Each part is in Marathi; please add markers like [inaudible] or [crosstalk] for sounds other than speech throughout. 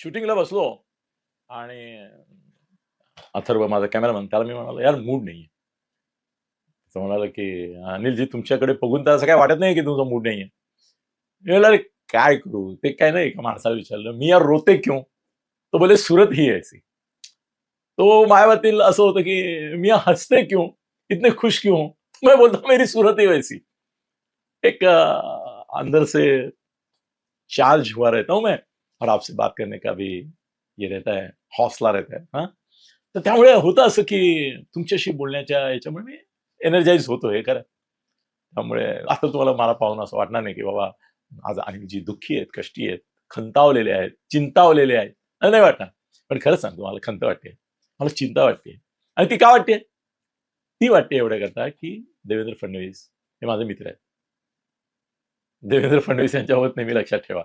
शूटिंगला बसलो आणि अथर्व माझा कॅमेरामॅन त्याला मी म्हणालो यार मूड नाहीये. तो म्हणाला की अनिलजी तुमच्याकडे बघून तर असं काय वाटत नाही की तुमचा मूड नाहीये. आहे अरे काय करू? ते काय नाही एका माणसाला विचारलं मी यार रोते क्यों? तो बोले सूरत ही ऐसी. तो मायावतील असं होतं की मी हसते क्यों? इतने खुश क्यों? मैं बोलता मेरी सूरत ही वैसी. एक अंदर से चार्ज हुआ रहता हूं मैं। और आपसे बात करने का भी ये रहता है हौसला रहता है हा? तर त्यामुळे होतं असं की तुमच्याशी बोलण्याच्या याच्यामुळे मी एनर्जाईज होतो हे खरं. त्यामुळे आता तुम्हाला मला पाहून असं वाटणार नाही की बाबा आज अनिलजी दुःखी आहेत कष्टी आहेत खंतावलेले आहेत चिंतावलेले आहेत नाही वाटणार. पण खरंच सांगतो मला खंत वाटते. मला चिंता वाटते. आणि ती का वाटते? ती वाटते एवढ्या करता की देवेंद्र फडणवीस हे माझे मित्र आहेत. देवेंद्र फडणवीस यांच्याबाबत नेहमी लक्षात ठेवा.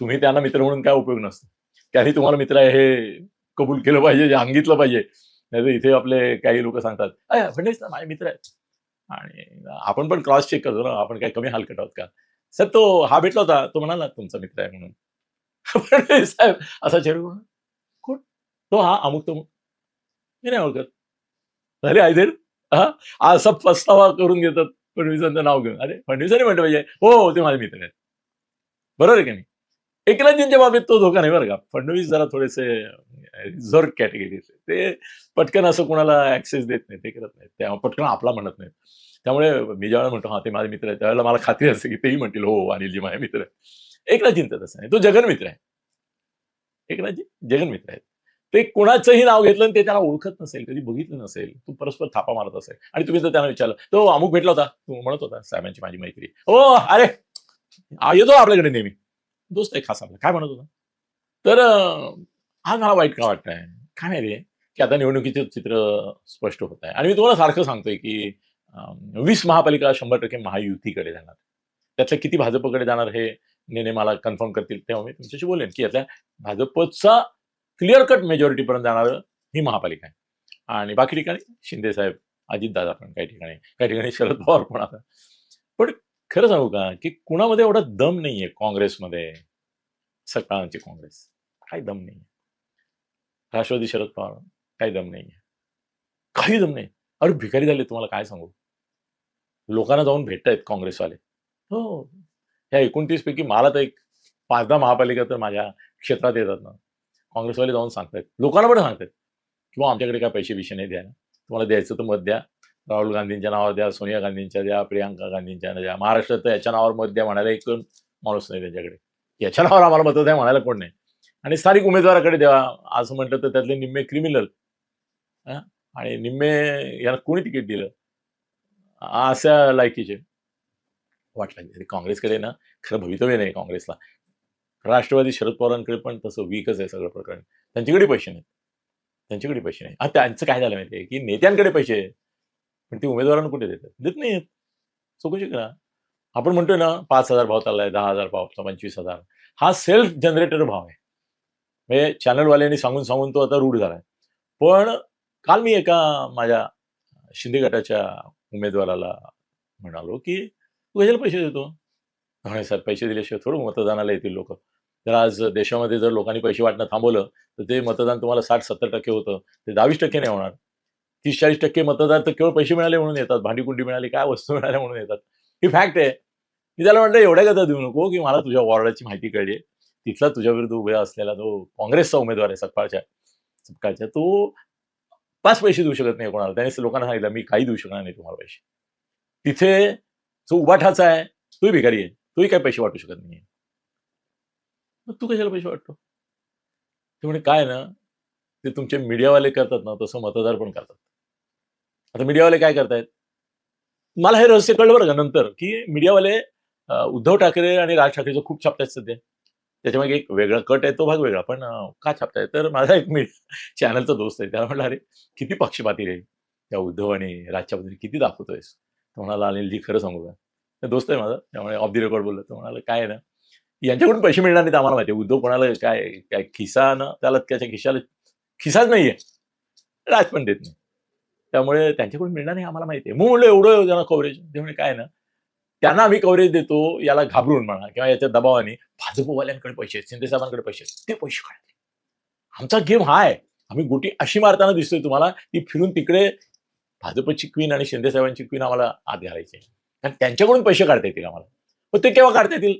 तुम्ही त्यांना मित्र म्हणून काय उपयोग नसतो. त्यांनी तुम्हाला मित्र आहे हे कबूल केलं पाहिजे सांगितलं पाहिजे. नाहीतर इथे आपले काही लोक सांगतात अय फडणवीस माझे मित्र आहेत. आणि आपण पण क्रॉस चेक करतो ना आपण काय कमी हलकट आहोत का? सर तो हा भेटला होता तो म्हणाला तुमचा मित्र आहे म्हणून. [laughs] फडणवीस साहेब असा चेहरा कोण? तो हा अमुक तो मी नाही ओळखत. अरे आय हा असा पस्तावा करून घेतात फडणवीसांचं नाव घेऊन. अरे फडणवीसांनी म्हटलं पाहिजे. हो ते माझे मित्र आहेत. बरोबर आहे की नाही? एकनाथजींच्या बाबतीत तो धोका नाही बरं का. फडणवीस जरा थोडेसे रिझर्व कॅटेगरीचे ते पटकन असं कोणाला ऍक्सेस देत नाही ते करत नाही. त्या पटकन आपला म्हणत नाही. त्यामुळे मी ज्यावेळेला म्हणतो हा ते माझे मित्र आहेत. त्यावेळेला मला खात्री असते की तेही म्हणतील हो, हो अनिलजी माझे मित्र आहे एकनाथजींचं तसं नाही. तो जगन मित्र आहे. एकनाथजी जगन मित्र आहेत. ते कोणाचंही नाव घेतलं आणि ते त्याला ओळखत नसेल कधी बघितलं नसेल तू परस्पर थापा मारत असेल. आणि तुम्ही जर त्यांना विचारलं तो अमुक भेटला होता? तू म्हणत होता साहेबांची माझी मैत्री. हो अरे येतो आपल्याकडे नेहमी. दोस्त आहे खास आपला. काय म्हणत होता? तर आज मला वाईट का वाटतंय? काय माहिती की आता निवडणुकीचं चित्र स्पष्ट होत आहे. आणि मी तुम्हाला सारखं सांगतोय की वीस महापालिका शंभर टक्के महायुतीकडे जाणार. त्यातल्या किती भाजपकडे जाणार हे नेने मला कन्फर्म करतील तेव्हा मी तुमच्याशी बोलेन की यातल्या भाजपचा क्लिअर कट मेजॉरिटीपर्यंत जाणार ही महापालिका आहे. आणि बाकी ठिकाणी शिंदे साहेब अजितदादा पण काही ठिकाणी काही ठिकाणी शरद पवार पण आता. पण खरं सांगू का की कुणामध्ये एवढा दम नाहीये काँग्रेसमध्ये? सकाळची काँग्रेस. काही दम नाहीये. राष्ट्रवादी शरद पवार काही दम नाहीये. काही दम नाही अरे भिकारी झाले तुम्हाला काय सांगू? लोकांना जाऊन भेटतायत काँग्रेसवाले. हो. ह्या एकोणतीस पैकी मला तर एक पाच दहा महापालिका तर माझ्या क्षेत्रात येतात ना. काँग्रेसवाले जाऊन सांगतायत. लोकांना पण सांगतायत. किंवा आमच्याकडे काय पैसे विषय नाही द्या तुम्हाला द्यायचं तर मत द्या. राहुल गांधींच्या नावावर द्या सोनिया गांधींच्या द्या प्रियांका गांधींच्या द्या. महाराष्ट्रात तर याच्या नावावर मत द्या म्हणायला एक माणूस नाही त्यांच्याकडे. याच्या नावावर आम्हाला मत द्या म्हणायला कोण नाही. आणि स्थानिक उमेदवाराकडे द्या. असं म्हटलं तर त्यातले निम्मे क्रिमिनल आणि निम्मे यांना कोणी तिकीट दिलं? अशा लायकीचे. वाटलं तरी काँग्रेसकडे ना खरं भवितव्य नाही काँग्रेसला. राष्ट्रवादी शरद पवारांकडे पण तसं वीकच आहे सगळं प्रकरण. त्यांच्याकडे पैसे नाहीत. त्यांच्याकडे पैसे नाही आता त्यांचं काय झालं माहिती आहे की नेत्यांकडे पैसे आहेत. पण ते उमेदवारांना कुठे देतात? देत नाहीत चौकशी करा आपण म्हणतोय ना पाच हजार भाव चाललाय दहा हजार भाव पंचवीस हजार. हा सेल्फ जनरेटेड भाव आहे. म्हणजे चॅनलवाल्यांनी सांगून सांगून तो आता रूढ झालाय. पण काल मी एका माझ्या शिंदे गटाच्या उमेदवाराला म्हणालो की तू कशाला पैसे देतो? म्हणे साहेब पैसे दिल्याशिवाय थोडं मतदानाला येतील लोक. जर आज देशामध्ये जर लोकांनी पैसे वाटणं थांबवलं तर ते मतदान तुम्हाला साठ सत्तर टक्के होतं. ते दहावीस टक्के नाही होणार. तीस चाळीस टक्के मतदार तर केवळ पैसे मिळाले म्हणून येतात. भांडीकुंडी मिळाली काय वस्तू मिळाल्या म्हणून येतात. ही फॅक्ट आहे. मी त्याला म्हटलं एवढ्या कथा देऊ नको की मला तुझ्या वॉर्डाची माहिती कळली तिथला तुझ्या विरुद्ध उभा असलेला जो काँग्रेसचा उमेदवार आहे सकाळच्या. सकाळच्या तो पाच पैसे देऊ शकत नाही कोणाला. त्याने लोकांना सांगितलं मी काही देऊ शकणार नाही तुम्हाला पैसे. तिथे जो उभाठाचा आहे तोही भिकारी आहे. तोही काही पैसे वाटू शकत नाही मग तू कशाला पैसे वाटतो? ते म्हणे काय ना ते तुमचे मीडियावाले करतात ना तसं मतदार पण करतात. आता मीडियावाले काय करतायत? मला हे रहस्य कळलं बरं का नंतर की मीडियावाले उद्धव ठाकरे आणि राज ठाकरेचं खूप छापतायत सध्या. त्याच्यामध्ये एक वेगळा कट आहे तो भाग वेगळा पण का छापताय तर माझा एक मी चॅनलचा दोस्त आहे त्याला म्हटलं अरे किती पक्षपाती रे त्या उद्धव आणि राजच्या बद्दल किती दाखवतोयस? तो म्हणाला अनिलजी खरं सांगू का? दोस्त आहे माझा त्यामुळे ऑफ दी रेकॉर्ड बोललं. तो म्हणाला काय आहे ना यांच्याकडून पैसे मिळणार नाहीत आम्हाला माहिती उद्धव कोणाला काय काय खिसा ना त्याला त्याच्या खिशाला खिसाच नाहीये. राज पण देत नाही. त्यामुळे त्यांच्याकडून मिळणार नाही आम्हाला माहिती आहे. मग म्हणलं एवढं त्यांना कव्हरेज ते म्हणे काय ना त्यांना आम्ही कव्हरेज देतो याला घाबरून म्हणा किंवा याच्या दबावाने भाजपवाल्यांकडे पैसे आहेत शिंदे साहेबांकडे पैसे आहेत ते पैसे काढले आमचा गेम हा आहे. आम्ही गोटी अशी मारताना दिसतोय तुम्हाला ती फिरून तिकडे भाजपची क्वीन आणि शिंदे साहेबांची क्वीन आम्हाला आत घालायची. आहे. कारण त्यांच्याकडून पैसे काढता येतील आम्हाला. पण ते केव्हा काढता येतील?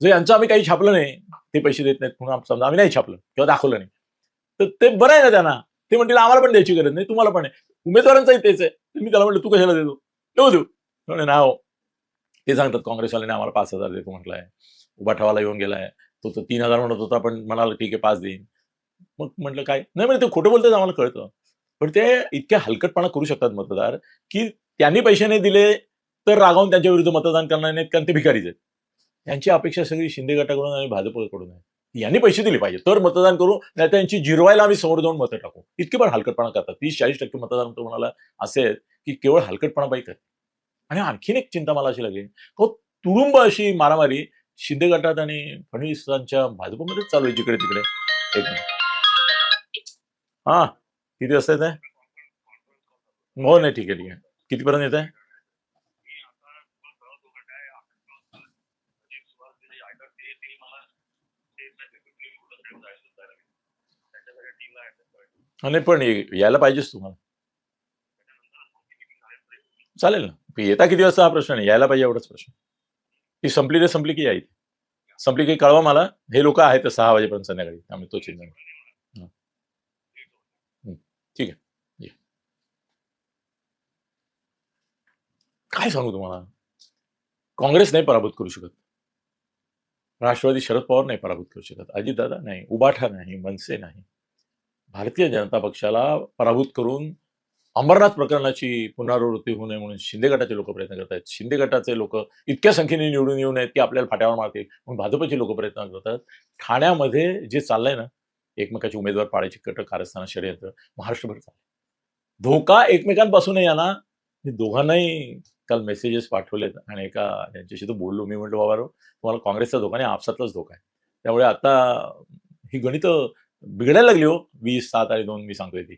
जर यांचं आम्ही काही छापलं नाही ते पैसे देत नाहीत म्हणून समजा आम्ही नाही छापलं किंवा दाखवलं नाही. तर ते बरं आहे ना त्यांना. ते म्हणतील आम्हाला पण द्यायची गरज नाही तुम्हाला पण आहे. उमेदवारांचाही तेच आहे. मी त्याला म्हटलं तू कशाला देतो? देऊ देऊ. म्हणे ना हो ते सांगतात काँग्रेसवाल्याने आम्हाला पाच हजार देतो म्हटलंय. उभाठावाला येऊन गेलाय. तो तर तीन हजार म्हणत होता पण म्हणाला ठीक आहे पाच देईन. मग म्हटलं काय? नाही म्हणजे ते खोटं बोलतात आम्हाला कळतं. पण ते इतक्या हलकटपणा करू शकतात मतदार की त्यांनी पैसे नाही दिले तर रागावून त्यांच्या विरुद्ध मतदान करणार नाहीत कारण ते भिकारीच आहेत. यांची अपेक्षा सगळी शिंदे गटाकडून आणि भाजपकडून आहे. यांनी पैसे दिले पाहिजे. तर मतदान करू नाही त्यांची जिरवायला आम्ही समोर जाऊन मतं टाकू. इतके पण हलकटपणा करतात. तीस चाळीस टक्के मतदान तुम्हाला असे आहेत की केवळ हलकटपणा पाहिजे आणि आणखीन एक चिंता मला अशी लागली. हो तुडुंब अशी मारामारी शिंदे गटात आणि फडणवीसांच्या भाजपमध्येच चालू आहे जिकडे तिकडे. एक हा किती वाजता येत आहे हो नाही ठीक आहे ठीक आहे. कितीपर्यंत येत आहे नाही पण यायला पाहिजेच तुम्हाला. चालेल ना. येता किती वाजता हा प्रश्न नाही. यायला पाहिजे एवढाच प्रश्न. ती संपली रे संपली की यायची संपली की कळवा मला. हे लोक आहेत सहा वाजेपर्यंत संध्याकाळी. आम्ही तो चिंता नाही. ठीक आहे. काय सांगू तुम्हाला? काँग्रेस नाही पराभूत करू शकत. राष्ट्रवादी शरद पवार नाही पराभूत करू शकत. अजितदादा नाही उबाठा नाही मनसे नाही. भारतीय जनता पक्षाला पराभूत करून अमरनाथ प्रकरणाची पुनरावृत्ती होऊ नये म्हणून शिंदे गटाचे लोक प्रयत्न करत आहेत शिंदे गटाचे लोक इतक्या संख्येने निवडून येऊ नयेत की आपल्याला फाट्यावर मारतील म्हणून भाजपचे लोक प्रयत्न करतात. ठाण्यामध्ये जे चाललंय ना एकमेकाचे उमेदवार पाडायची कट कारस्थान षडयंत्र महाराष्ट्रभर चाललंय. धोका एकमेकांपासून या ना दोघांनाही काल मेसेजेस पाठवलेत आणि एका यांच्याशी तो बोललो. मी म्हटलं बाबा तुम्हाला काँग्रेसचा धोका नाही आपसातलाच धोका आहे. त्यामुळे आता ही गणित बिघडायला लागली हो. वीस सात आणि दोन मी सांगतोय ती.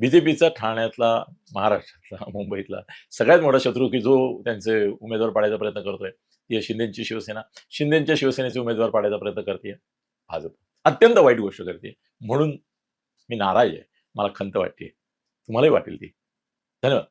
बीजेपीचा ठाण्यातला महाराष्ट्रातला मुंबईतला सगळ्यात मोठा शत्रू की जो त्यांचे उमेदवार पाडायचा प्रयत्न करतोय ती शिंदेची शिवसेना. शिंदेच्या शिवसेनेचे उमेदवार पाडायचा प्रयत्न करते भाजप. अत्यंत वाईट गोष्ट करते म्हणून मी नाराज आहे. मला खंत वाटते तुम्हालाही वाटेल ती. धन्यवाद.